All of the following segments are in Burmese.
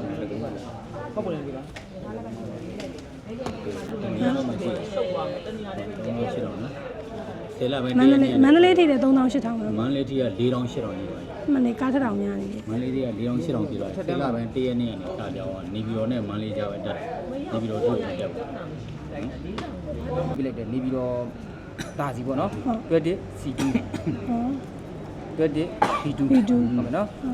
ဟုတ်ပါလေဒီလားတနည်းတော့မရှိဘူးရှုပ်သွားမယ်တနည်းအားလည်းမကျန်ရဘူးနော်ဆယ်လပဲမန္တလေးမန္တလေးထိတဲ့3800ပဲမန္တလေးထိက4800ကြီးပါမနေ့ကားထထောင်များနေတယ်မန္တလေးထိက4800ကြီးပါဆယ်လပဲတရက်နေ့ကနေစကြောင်းကနေပြည်တော်နဲ့မန္တလေးကြားပဲတက်နေပြည်တော်တို့တက်ပါပြလိုက်တယ်နေပြီးတော့တာစီပေါ့နော်တွဲတစ် C2 ဟောတွဲတစ် B2 B2 ဟုတ်ကဲ့နော်ဟု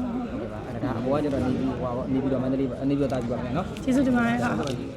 တ်ကဲ့ပါအဲ့ဒါအပေါ်ကကျတော့နေပြီးဟိုပါပေါ့နေပြီးတော့မန္တလေးနေပြီးတော့တာစီပါမယ်နော်ကျေးဇူးတင်ပါတယ်က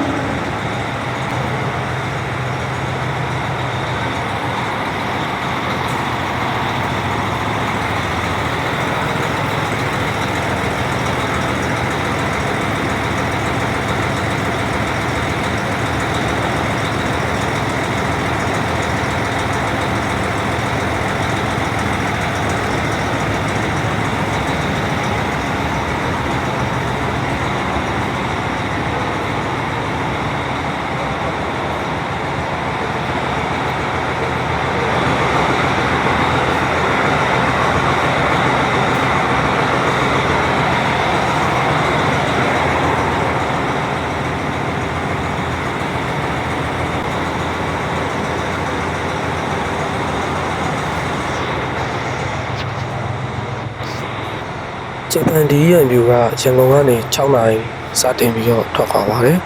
ဂျပန်ဒီရန်ဗျူကရန်ကုန်ကနေ6နာရီစတင်ပြီးတော့ထွက်ခွာပါတယ်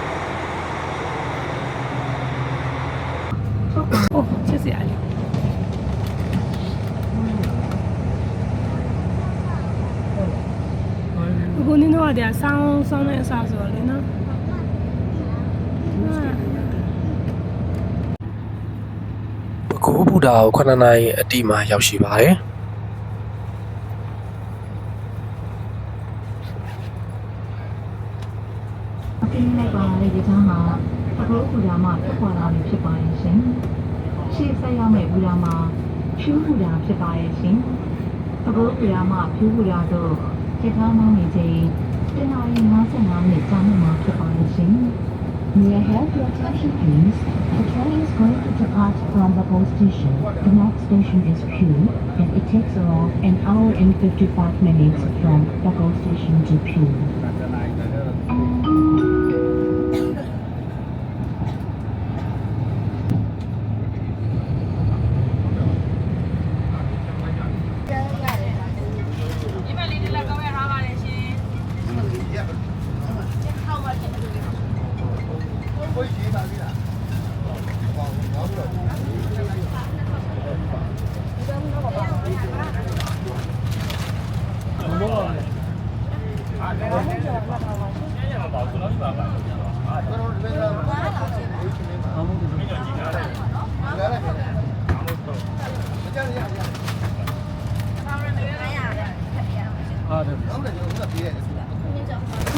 အိုးချစ်စရာလေးအခုနင်းတော့တရားဆောင်းဆောင်းနေအစားဆိုတော့လေနော်ပကူဘူတာကို9နာရီအတိမှာရောက်ရှိပါတယ် ရှေ့ဆက်ရောက်မဲ့ဘူရာမဖြူဘူရာဖြစ်ပါရဲ့ရှင်။အခုဘူရာမဖြူဘူရာတို့စိတ်ထားမောင်းနေချိန်တနာရီ55မိနစ်ကြာမှဖြစ်ပါရဲ့ရှင်။ May I have your attention please? The train is going to depart from the Bogor station. The next station is Pune and it takes around an hour and 55 minutes from Bogor station to Pune.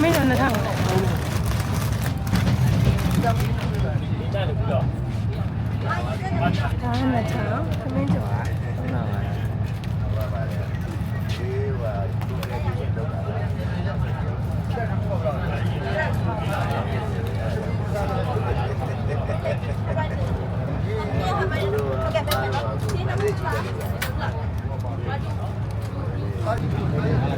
မင်းတို့နှစ်ထောင်ဒါနဲ့နှစ်ထောင်ခမင်းကျော်ကအာ 哎，这边。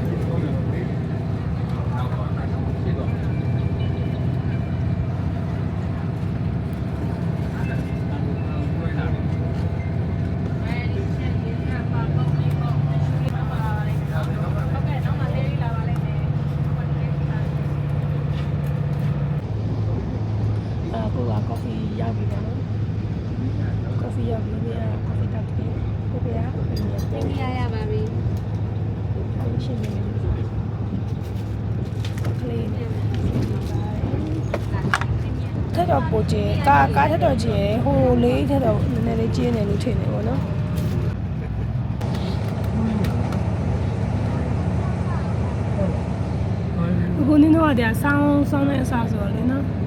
တော့ပိုကျင်းကားကားထက်တော့ကျင်းဟိုလေးထက်တော့နည်းနည်းလေးကျင်းတယ်လို့ထင်တယ်ပေါ့နော်အခုနင်းတော့တရားဆောင်းဆောင်းနေအစားဆိုတော့လေနော်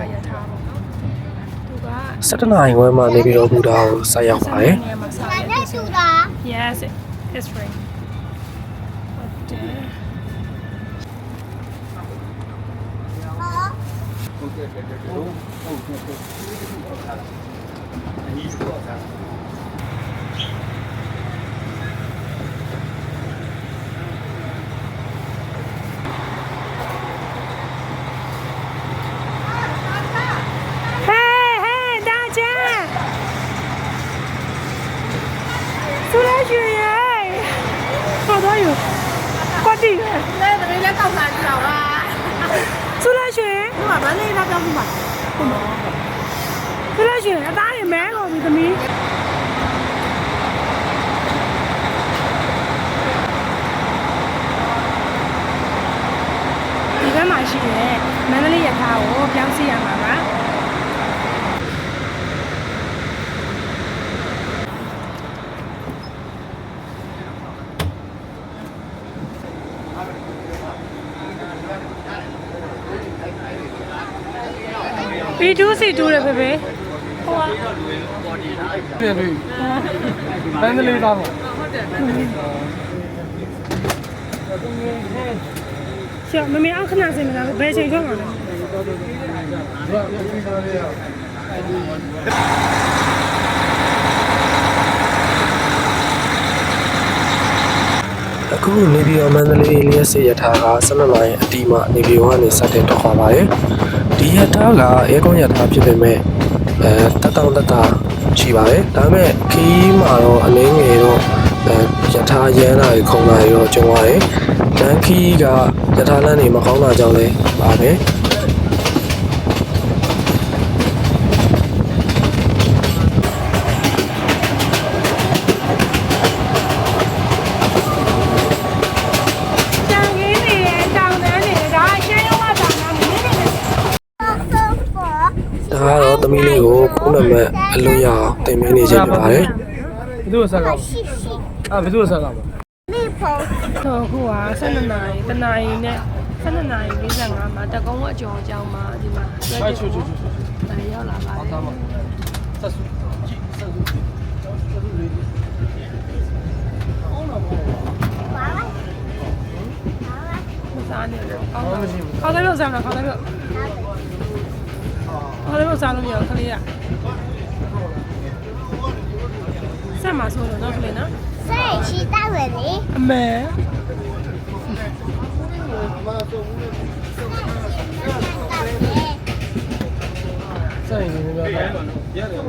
က်ကရထားပါတော့။သူက17နာရီခွဲမှနေပြီးတော့ဘူတာကိုဆက်ရောက်ပါတယ်နေရာမှာစားရနဲ့တူတာ Yes it's free ဟုတ်တယ်ဟဲ မီးဒီဘက်မှာရှိတယ်မန္တလေးရထားကိုပြောင်းစီရမှာပါ B2 C2 ရဖေဖေ ဟိုကပြန်ပြီဘန်ဒလေးသားပေါ့ရှေ့မမေအောင်ခဏစင်မလားဘယ်ချိန်ထွက်မှာလဲအခုနေပြီးတော့မန္တလေးလျှက်စစ်ရထားက12နာရီအတီးမှနေပြီးတော့ကနေစတင်ထွက်ခွာပါတယ် ဒီရထားကအဲကွန်ရထားဖြစ်ပေမဲ့အဲတက်တောင့်တက်တာရှိပါတယ်ဒါပေမဲ့ခီးမှာတော့အနည်းငယ်တော့အဲရထားရမ်းလာပြီးခုံလာပြီးတော့ကျုံရတယ်လမ်းခီးကရထားလမ်းတွေမကောင်းတာကြောင့်လည်းပါတယ် တောင်ကြီးနေတယ်တောင်တန်းနေတယ်ဒါအရှင်းရောကတောင်တန်းနေနေတယ် ဆုံးပေါ် ဒါကတော့သမီးလေး ကိုဖုန်းနံပါတ်အလို့ရအောင်တင်ပေးနေခြင်းဖြစ်ပါတယ်ဘယ်သူ့ဆက်ကရှိရှိအာဘယ်သူ့ဆက်ကပါမိဖို့တော့ခုက12နာရီတနာရီနဲ့12နာရီ45မှာတကုံးအကျော်အကြောင်းမှာဒီမှာတွဲတက်ကိုဒါရောက်လာပါတယ်ဆက်စုကြည့်ဆက်စုကြည့်ပါပါမစားနေတော့ကောင်းပါခေါင်းသားလို့စားမလားခေါင်းသားလို့ခေါင်းသားလို့စားလို့မရဘူးခလေးက ဆက်မှာဆိုတော့ခလေးနော်စိတ်ရှိတတ်တယ်လေအမေဆက်ရင်လည်းပြောတာရတယ်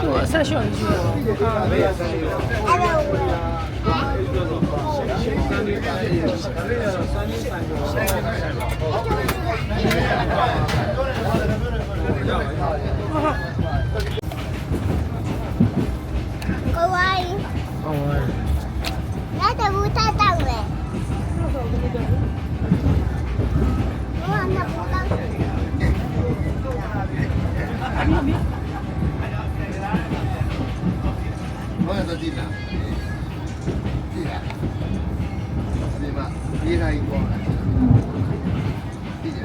သူအဆက်ရှော့ယူရအောင်ဟာအဲ့ဒါဝယ် 얘가 이거 이제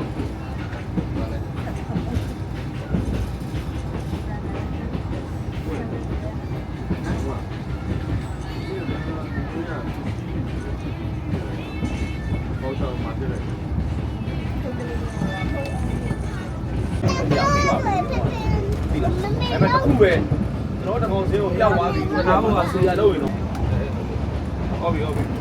Em nó không về Nó đang còn thiếu Giao quá thì Áo mà xì ra đâu rồi nó Ôi bị ôi bị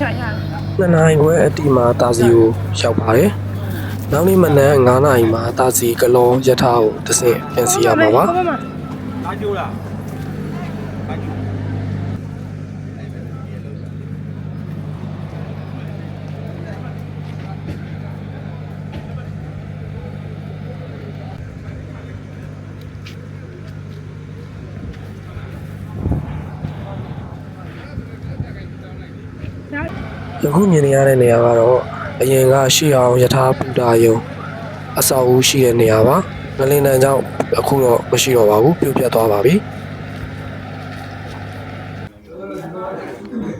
ချရတယ်။နှစ်နိုင်ခွဲအတီမှာတာစီကိုရောက်ပါတယ်။နောက်နေ့မနက်9နာရီမှာတာစီကလောရထားကိုတစ်ဆင့်ပြင်ဆင်ရမှာပါ။ဘာကြိုးလား။ဘာကြိုး ယခုမြင်နေရတဲ့နေရာကတော့အရင်ကရှေးအောင်ယထာပူတာယုံအဆောက်အဦရှိတဲ့နေရာပါ။ငလင်တန်ကြောင့်အခုတော့မရှိတော့ပါဘူးပြုတ်ပြတ်သွားပါပြီ။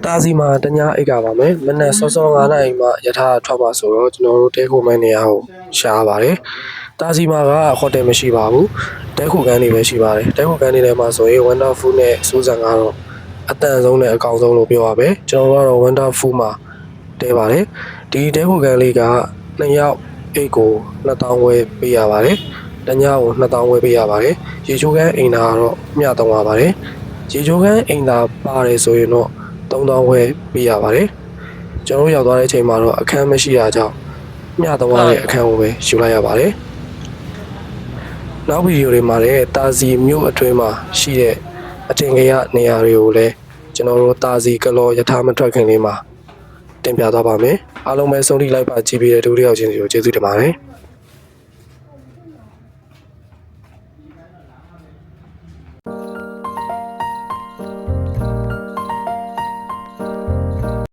တာစီမှာတ냐အိတ်ကပါမယ်။မနက်စောစော9နာရီမှယထာထွက်ပါဆိုတော့ကျွန်တော်တို့တဲခိုမိုင်းနေရာကိုရှားပါတယ်။တာစီမှာကဟိုတယ်မရှိပါဘူး။တဲခိုကန်းတွေပဲရှိပါတယ်။တဲခိုကန်းတွေထဲမှာဆိုရင် Wonderful နဲ့စူးစံကတော့အတန်ဆုံးနဲ့အကောင်ဆုံးလို့ပြောရပါပဲ။ကျွန်တော်တို့ကတော့ Wonderful မှာ တဲပါတယ်။ဒီတဲခိုကန်းလေးကနှစ်ယောက်အိတ်ကို2000ဝယ်ပေးရပါတယ်။တ냐ကို2000ဝယ်ပေးရပါတယ်။ရေချိုးကန်းအိမ်သာကတော့မျှသုံးရပါတယ်။ရေချိုးကန်းအိမ်သာပါတယ်ဆိုရင်တော့3000ဝယ်ပေးရပါတယ်။ကျွန်တော်တို့ရောက်သွားတဲ့အချိန်မှာတော့အခန်းမရှိတာကြောင့်မျှသုံးရတဲ့အခန်းကိုပဲယူလိုက်ရပါတယ်။နောက်ဗီဒီယိုတွေမှာလည်းတာစီမြို့အတွင်းမှာရှိတဲ့အထင်ကြီးရနေရာတွေကိုလည်းကျွန်တော်တို့တာစီကလောယထာမထွက်ခင်လေးမှာ တင်ပြသွားပါမယ်။အားလုံးပဲဆုံးထိလိုက်ပါကြည့်ပြီးတဲ့ဒုတိယချင်းစီကိုကျေးဇူးတင်ပါတယ်။